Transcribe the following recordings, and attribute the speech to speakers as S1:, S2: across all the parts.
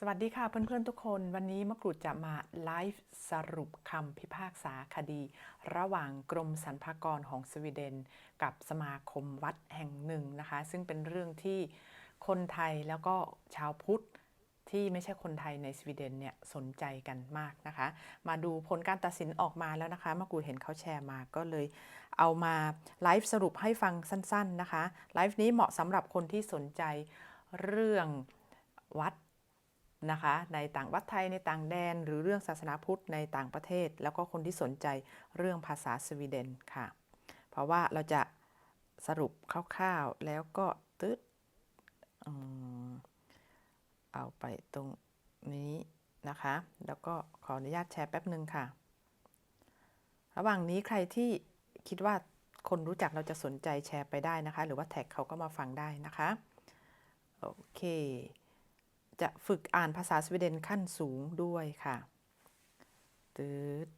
S1: สวัสดีค่ะเพื่อนๆทุกคนวันนี้มะกรูดจะมาไลฟ์สรุปคำพิพากษาคดี ระหว่างกรมสรรพากรของสวีเดน กับสมาคมวัดแห่งหนึ่งนะคะ ซึ่งเป็นเรื่องที่คนไทยแล้วก็ชาวพุทธที่ไม่ใช่คนไทยในสวีเดนเนี่ยสนใจกันมากนะคะ มาดูผลการตัดสินออกมาแล้วนะคะมะกรูดเห็นเขาแชร์มาก็เลยเอามาไลฟ์สรุปให้ฟังสั้น ๆนะคะไลฟ์นี้เหมาะสำหรับคนที่สนใจเรื่องวัด นะคะในต่างวัดไทยในต่างแดน หรือเรื่องศาสนาพุทธในต่างประเทศ แล้วก็คนที่สนใจเรื่องภาษาสวีเดนค่ะ เพราะว่าเราจะสรุปคร่าวๆแล้วก็ตึ๊ดอเอาไปตรงนี้นะคะ แล้วก็ขออนุญาตแชร์แป๊บหนึ่งค่ะ ระหว่างนี้ใครที่คิดว่าคนรู้จักเราจะสนใจแชร์ไปได้นะคะ หรือว่าแท็กเขาก็มาฟังได้นะคะ โอเค จะฝึกอ่านภาษาสวีเดนขั้นสูงด้วยค่ะตืด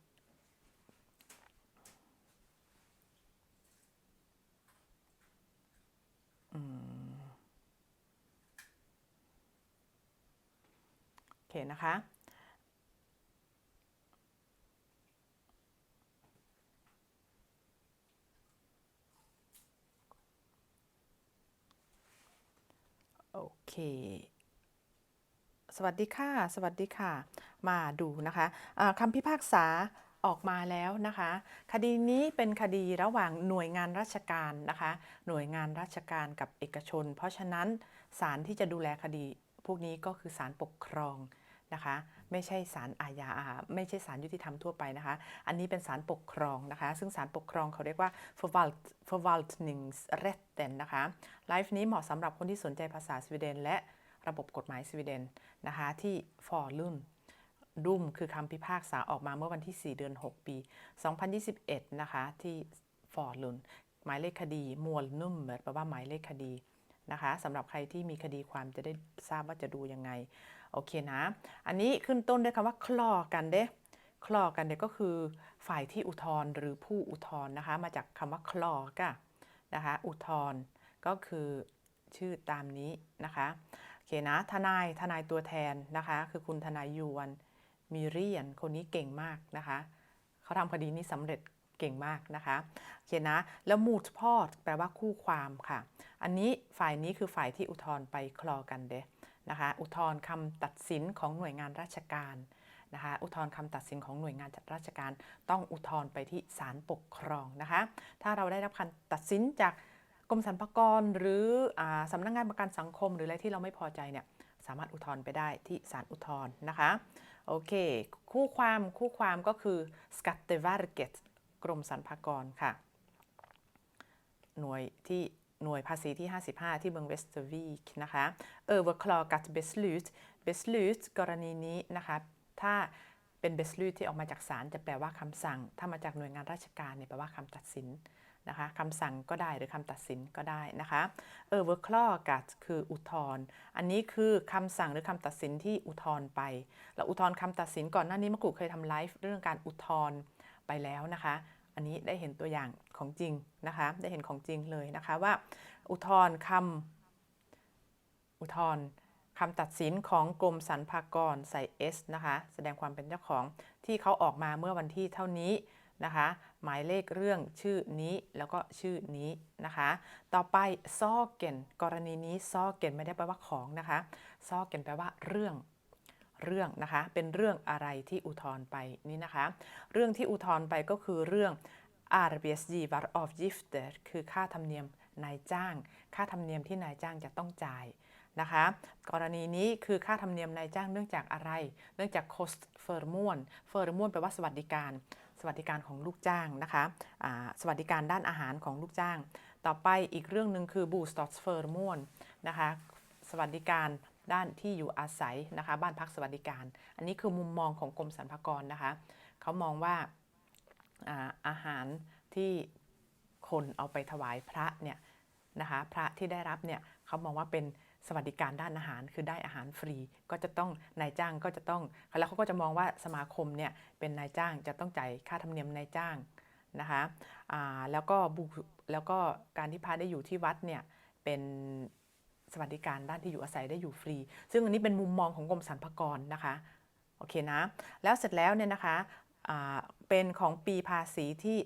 S1: โอเค นะคะ โอเค สวัสดีค่ะ สวัสดีค่ะ มาดูนะคะอ่าคำพิพากษาออกมาแล้วนะคะ คดีนี้เป็นคดีระหว่างหน่วยงานราชการนะคะ หน่วยงานราชการกับเอกชน เพราะฉะนั้นศาลที่จะดูแลคดี พวกนี้ก็คือศาลปกครองนะคะ ไม่ใช่ศาลอาญาไม่ใช่ศาลยุติธรรมทั่วไปนะคะ อันนี้เป็นศาลปกครองนะคะ ซึ่งศาลปกครองเขาเรียกว่า förvalt förvaltningsrätten นะคะไลฟ์นี้เหมาะสำหรับคนที่สนใจภาษาสวีเดนและ ระบบกฎหมายสวีเดนนะคะที่ฟอร์ลุ่นดุมคือคำพิพากษาออกมาเมื่อวันที่ 4 เดือน 6 ปี 2021 นะคะ ที่ฟอร์ลุนหมายเลขคดีมวลนุ่มแปลว่าหมายเลขคดีนะคะสำหรับใครที่มีคดีความจะได้ทราบว่าจะดูยังไง โอเคนะ อันนี้ขึ้นต้นด้วยคำว่าคลอกันเด้คลอกันเด้ก็คือฝ่ายที่อุทธรหรือผู้อุทธรนะคะ มาจากคำว่าคลอกะนะคะ อุทธรก็คือชื่อตามนี้นะคะ เคนะทนายทนายตัวแทนนะคะ คือคุณทนายยวนมิเรียนคนนี้เก่งมากนะคะเขาทำคดีนี้สำเร็จเก่งมากนะคะโอเคนะ แล้วมูดพอดแปลว่าคู่ความค่ะ อันนี้ฝ่ายนี้คือฝ่ายที่อุทธรณ์ไปคลอกันเด้นะคะ อุทธรณ์คำตัดสินของหน่วยงานราชการนะคะ อุทธรณ์คำตัดสินของหน่วยงานราชการ ต้องอุทธรณ์ไปที่ศาลปกครองนะคะ ถ้าเราได้รับคำตัดสินจาก กรมสรรพากรหรืออสำนักงานประกันสังคม หรืออะไรที่เราไม่พอใจเนี่ยสามารถอุทธรณ์ไปได้ที่ศาลอุทธรณ์นะคะโอเค คู่ความคู่ความก็คือ Skatteverket กรมสรรพากรค่ะ หน่วยที่หน่วยภาษีที่ 55 ที่เมืองเวสเทอร์วีกนะคะ överklagat beslut beslut กรณีนี้นะคะถ้าเป็น beslut ที่ออกมาจากศาลจะแปลว่าคำสั่ง ถ้ามาจากหน่วยงานราชการเนี่ยแปลว่าคำตัดสิน นะคะคำสั่งก็ได้หรือคำตัดสินก็ได้นะคะ överklagat คืออุทธรณ์อันนี้คือคำสั่งหรือคำตัดสินที่อุทธรณ์ไปแล้วอุทธรณ์คำตัดสินก่อนหน้านี้มะกรูดเคยทำไลฟ์เรื่องการอุทธรณ์ไปแล้วนะคะ อันนี้ได้เห็นตัวอย่างของจริงนะคะ ได้เห็นของจริงเลยนะคะว่า อุทธรณ์คำอุทธรณ์คำตัดสินของกรมสรรพากรใส่ S นะคะ แสดงความเป็นเจ้าของที่เขาออกมาเมื่อวันที่เท่านี้นะคะ หมายเลขเรื่องชื่อนี้แล้วก็ชื่อนี้นะคะ ต่อไปซอเกนกรณีนี้ซอเกนไม่ได้แปลว่าของนะคะซอเกนแปลว่าเรื่องเรื่องนะคะเป็นเรื่องอะไรที่อุทธรณ์ไปนี่นะคะ เรื่องที่อุทธรณ์ไปก็คือเรื่อง arbetsgivaravgifter คือค่าธรรมเนียมนายจ้าง ค่าธรรมเนียมที่นายจ้างจะต้องจ่ายนะคะ กรณีนี้คือค่าธรรมเนียมนายจ้างเนื่องจากอะไร เนื่องจาก cost f ö r m o n f ö r m o n แปลว่าสวัสดิการ สวัสดิการของลูกจ้างนะคะะสวัสดิการด้านอาหารของลูกจ้าง ต่อไปอีกเรื่องหนึ่งคือ b o s t a d s f ö r m o n นะคะสวัสดิการด้านที่อยู่อาศัยนะคะบ้านพักสวัสดิการ อันนี้คือมุมมองของกรมสรรพากรนะคะเขามองว่าอาอาหารที่คนเอาไปถวายพระเนี่ยนะคะพระที่ได้รับเนี่ยเขามองว่าเป็น สวัสดิการด้านอาหารคือได้อาหารฟรี ก็จะต้องนายจ้างก็จะต้อง แล้วเขาก็จะมองว่าสมาคมเนี่ยเป็นนายจ้างจะต้องจ่ายค่าธรรมเนียมนายจ้างนะคะแล้วก็บุแล้วก็การที่พระได้อยู่ที่วัดเนี่ยเป็นสวัสดิการด้านที่อยู่อาศัยได้อยู่ฟรี ซึ่งอันนี้เป็นมุมมองของกรมสรรพากรนะคะโอเคนะแล้วเสร็จแล้วเนี่ยนะคะเป็นของปีภาษีที่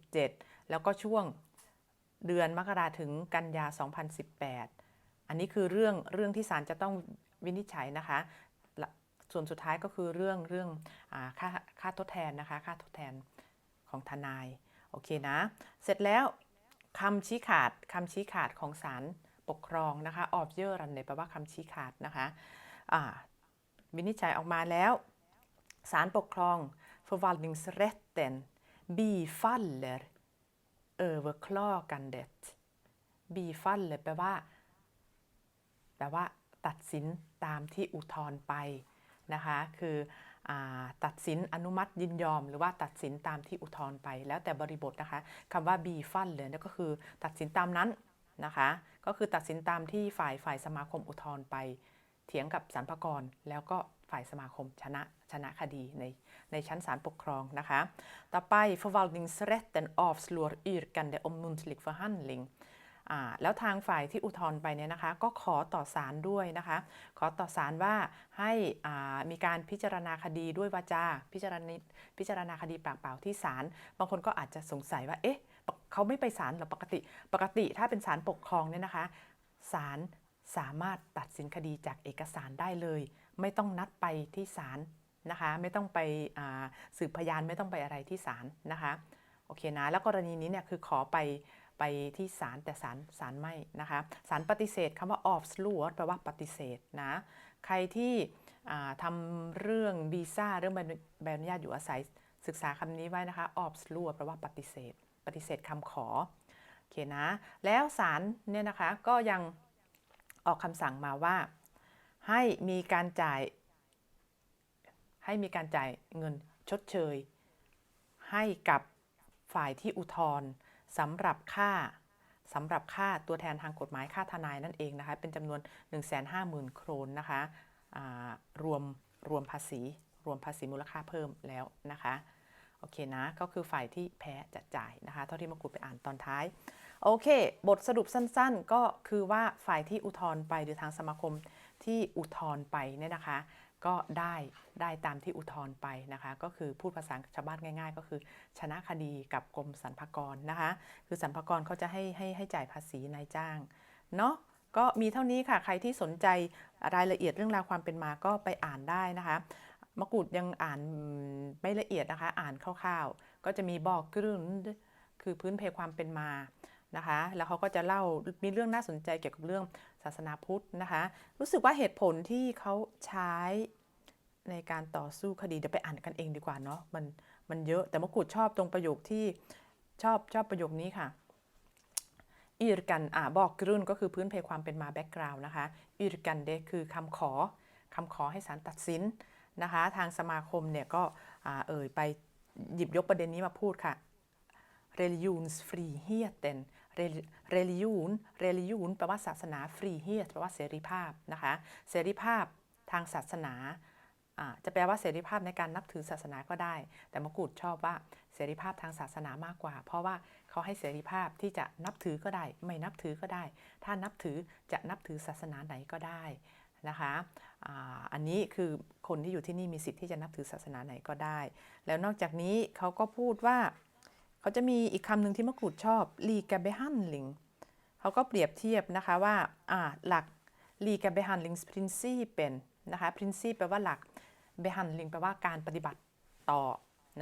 S1: 2017 แล้วก็ช่วงเดือนมกราถึงกันยา 2018 อันนี้คือเรื่องเรื่องที่ศาลจะต้องวินิจฉัยนะคะ ส่วนสุดท้ายก็คือเรื่องเรื่องอค่าค่าทดแทนนะคะ ค่าทดแทนของทนาย โอเคนะ เสร็จแล้วคำชี้ขาดคำชี้ขาดของศาลปกครองนะคะออบเยอร์รันเนี่ยแปลว่าคำชี้ขาดนะคะวินิจฉัยออกมาแล้วศาลปกครอง förvaltningsrätten bifaller överklagandet bifaller แปลว่า แปลว่าตัดสินตามที่อุทธรณ์ไปนะคะคืออตัดสินอนุมัติยินยอม หรือว่าตัดสินตามที่อุทธรณ์ไป แล้วแต่บริบทนะคะคำว่า b ฟันเลยนั่นก็คือตัดสินตามนั้นนะคะก็คือตัดสินตามที่ฝ่ายฝ่ายสมาคมอุทธรณ์ไป เถียงกับสรรพากรแล้วก็ฝ่ายสมาคมชนะชนะคดีในในชั้นศาลปกครองนะคะต่อไป förvaltningsrätten avslår yrkande om muntlig förhandling แล้วทางฝ่ายที่อุทธรณ์ไปเนี่ยนะคะ ก็ขอต่อศาลด้วยนะคะ ขอต่อศาลว่าให้มีการพิจารณาคดีด้วยวาจาพิจารณาพิจารณาคดีปากเปล่าที่ศาลบางคนก็อาจจะสงสัยว่าเอ๊ะเขาไม่ไปศาลหรอปกติ ปกติถ้าเป็นศาลปกครองเนี่ยนะคะศาลสามารถตัดสินคดีจากเอกสารได้เลย ไม่ต้องนัดไปที่ศาลนะคะ ไม่ต้องไปสืบพยานไม่ต้องไปอะไรที่ศาลนะคะโอเคนะแล้วกรณีนี้เนี่ยคือขอไป ไปที่ศาลแต่ศาลศาลไม่นะคะศาลปฏิเสธคำว่า off s l u แปลว่าปฏิเสธนะใครที่อ่าทำเรื่องวีซ่าเรื่องใบอนุญาตอยู่อาศัยศึกษาคำนี้ไว้นะคะ off s l u แปลว่าปฏิเสธ ปฏิเสธคำขอโอเคนะแล้วศาลเนี่ยนะคะก็ยังออกคำสั่งมาว่า ให้มีการจ่าย ให้มีการจ่ายเงินชดเชย ให้กับฝ่ายที่อุทธรณ์ สำหรับค่าสำหรับค่าตัวแทนทางกฎหมายค่าทนายนั่นเองนะคะ เป็นจำนวน 150,000 โครนนะคะรวมรวมภาษี รวมภาษีมูลค่าเพิ่มแล้วนะคะโอเคนะ ก็คือฝ่ายที่แพ้จะจ่ายนะคะ เท่าที่มกุฎไปอ่านตอนท้าย โอเค บทสรุปสั้นๆ ก็คือว่าฝ่ายที่อุทธรณ์ไปหรือทางสมาคมที่อุทธรณ์ไปเนี่ยนะคะ ก็ได้ได้ตามที่อุทธรณ์ไปนะคะ ก็คือพูดภาษาชาวบ้านง่าย ๆ ก็คือ ชนะคดีกับกรมสรรพากรนะคะ คือสรรพากรเขาจะให้ให้ให้จ่ายภาษีนายจ้างเนาะก็มีเท่านี้ค่ะ ใครที่สนใจรายละเอียดเรื่องราวความเป็นมาก็ไปอ่านได้นะคะ มะกรูดยังอ่านไม่ละเอียดนะคะ อ่านคร่าวๆ ก็จะมีบอกกรึ่งคือพื้นเพความเป็นมานะคะ แล้วเขาก็จะเล่ามีเรื่องน่าสนใจเกี่ยวกับเรื่อง ศาสนาพุทธนะคะ รู้สึกว่าเหตุผลที่เขาใช้ในการต่อสู้คดีเดี๋ยวไปอ่านกันเองดีกว่าเนาะมันมันเยอะแต่มกรูดชอบตรงประโยคที่ชอบชอบประโยคนี้ค่ะอิรกันอ่าบอกกรุ่นก็คือพื้นเพความเป็นมาแบ็กกราวน์นะคะอิรกันเดคือคำขอคำขอให้ศาลตัดสินนะคะ ทางสมาคมเนี่ยก็เอ่ยไปหยิบยกประเด็นนี้มาพูดค่ะ religionsfriheten religion religion แปลว่าศาสนา frihet แปลว่าเสรีภาพนะคะ เสรีภาพทางศาสนา จะแปลว่าเสรีภาพในการนับถือศาสนาก็ได้ แต่มกุฎชอบว่าเสรีภาพทางศาสนามากกว่า เพราะว่าเขาให้เสรีภาพที่จะนับถือก็ได้ ไม่นับถือก็ได้ ถ้านับถือจะนับถือศาสนาไหนก็ได้นะคะอาอันนี้คือคนที่อยู่ที่นี่มีสิทธิ์ที่จะนับถือศาสนาไหนก็ได้ แล้วนอกจากนี้เขาก็พูดว่า เขาจะมีอีกคำหนึ่งที่มะกรูดชอบลีกาเบฮันลิงเขาก็เปรียบเทียบนะคะว่าอ่าหลักลีกาเบฮันลิงส์พรินซีเป็นนะคะพรินซีแปลว่าหลักเบฮันลิงแปลว่าการปฏิบัติต่อ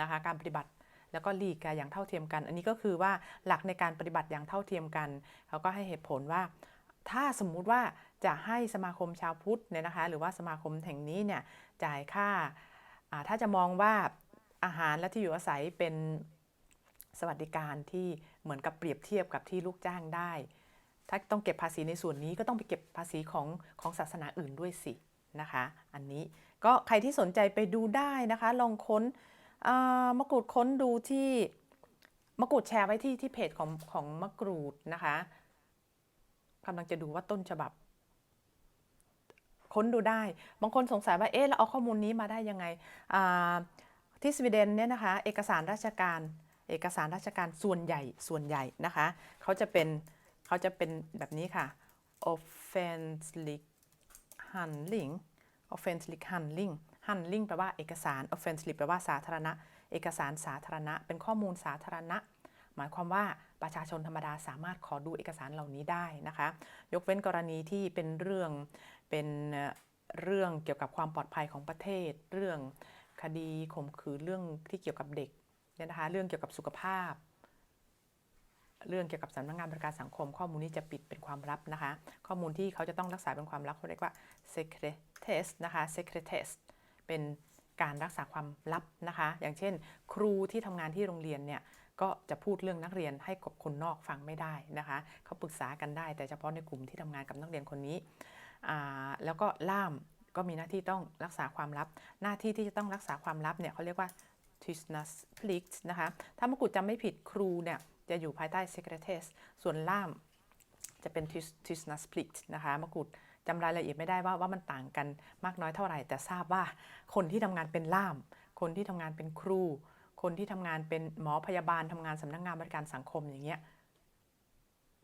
S1: นะคะการปฏิบัติแล้วก็ลีกาอย่างเท่าเทียมกัน อันนี้ก็คือว่าหลักในการปฏิบัติอย่างเท่าเทียมกัน เขาก็ให้เหตุผลว่า ถ้าสมมุติว่าจะให้สมาคมชาวพุทธเนี่ยนะคะ หรือว่าสมาคมแห่งนี้เนี่ยจ่ายค่า ถ้าจะมองว่าอาหารและที่อยู่อาศัยเป็น สวัสดิการที่เหมือนกับเปรียบเทียบกับที่ลูกจ้างได้ ถ้าต้องเก็บภาษีในส่วนนี้ก็ต้องไปเก็บภาษีของของศาสนาอื่นด้วยสินะคะ อันนี้ก็ใครที่สนใจไปดูได้นะคะ ลองค้นมะกรูดค้นดูที่มะกรูดแชร์ไว้ที่ที่เพจของของมะกรูดนะคะกำลังจะดูว่าต้นฉบับ ค้นดูได้ บางคนสงสัยว่าเอ๊ะเราเอาข้อมูลนี้มาได้ยังไงที่สวีเดนเนี่ยนะคะ เอกสารราชการ เอกสารราชการส่วนใหญ่ส่วนใหญ่นะคะเขาจะเป็นเขาจะเป็นแบบนี้ค่ะ offentlig handling offentlig handling handling แปลว่าเอกสาร offentlig แปลว่าสาธารณะ เอกสารสาธารณะ เป็นข้อมูลสาธารณะ หมายความว่าประชาชนธรรมดาสามารถขอดูเอกสารเหล่านี้ได้นะคะ ยกเว้นกรณีที่เป็นเรื่องเป็นเรื่องเกี่ยวกับความปลอดภัยของประเทศ เรื่องคดีข่มขืนเรื่องที่เกี่ยวกับเด็ก เนี่ยนะคะเรื่องเกี่ยวกับสุขภาพ เรื่องเกี่ยวกับสำนักงานบริการสังคม ข้อมูลนี้จะปิดเป็นความลับนะคะ ข้อมูลที่เขาจะต้องรักษาเป็นความลับเขาเรียกว่า secretes นะคะ secretes เป็นการรักษาความลับนะคะ อย่างเช่น ครูที่ทำงานที่โรงเรียนเนี่ยก็จะพูดเรื่องนักเรียนให้กับคนนอกฟังไม่ได้นะคะ เขาปรึกษากันได้ แต่เฉพาะในกลุ่มที่ทำงานกับนักเรียนคนนี้ แล้วก็ล่ามก็มีหน้าที่ต้องรักษาความลับ หน้าที่ที่จะต้องรักษาความลับเนี่ยเขาเรียกว่า tystnadsplikt นะคะ ถ้ามกุฎจำไม่ผิดครูเนี่ยจะอยู่ภายใต้ secretess ส่วนล่ามจะเป็น Tystnadsplikt นะคะมกุฎจำรายละเอียดไม่ได้ว่าว่ามันต่างกันมากน้อยเท่าไหร่ แต่ทราบว่าคนที่ทำงานเป็นล่าม คนที่ทำงานเป็นครู คนที่ทำงานเป็นหมอพยาบาลทำงานสำนักงานบริการสังคมอย่างเงี้ย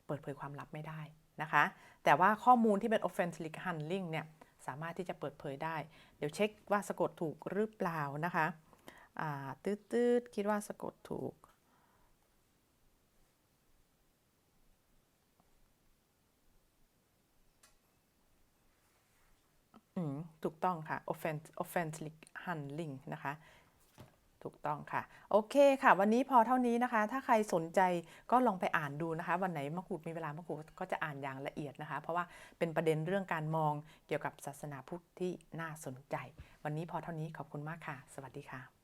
S1: เปิดเผยความลับไม่ได้นะคะ แต่ว่าข้อมูลที่เป็น offensive handling เนี่ยสามารถที่จะเปิดเผยได้ เดี๋ยวเช็คว่าสะกดถูกหรือเปล่านะคะ ตืดๆคิดว่าสะกดถูก ถูกต้องค่ะ offense offense handling นะคะถูกต้องค่ะ โอเคค่ะ วันนี้พอเท่านี้นะคะ ถ้าใครสนใจก็ลองไปอ่านดูนะคะ วันไหนมะกรูดมีเวลามะกรูดก็จะอ่านอย่างละเอียดนะคะ เพราะว่าเป็นประเด็นเรื่องการมองเกี่ยวกับศาสนาพุทธที่น่าสนใจ วันนี้พอเท่านี้ขอบคุณมากค่ะ สวัสดีค่ะ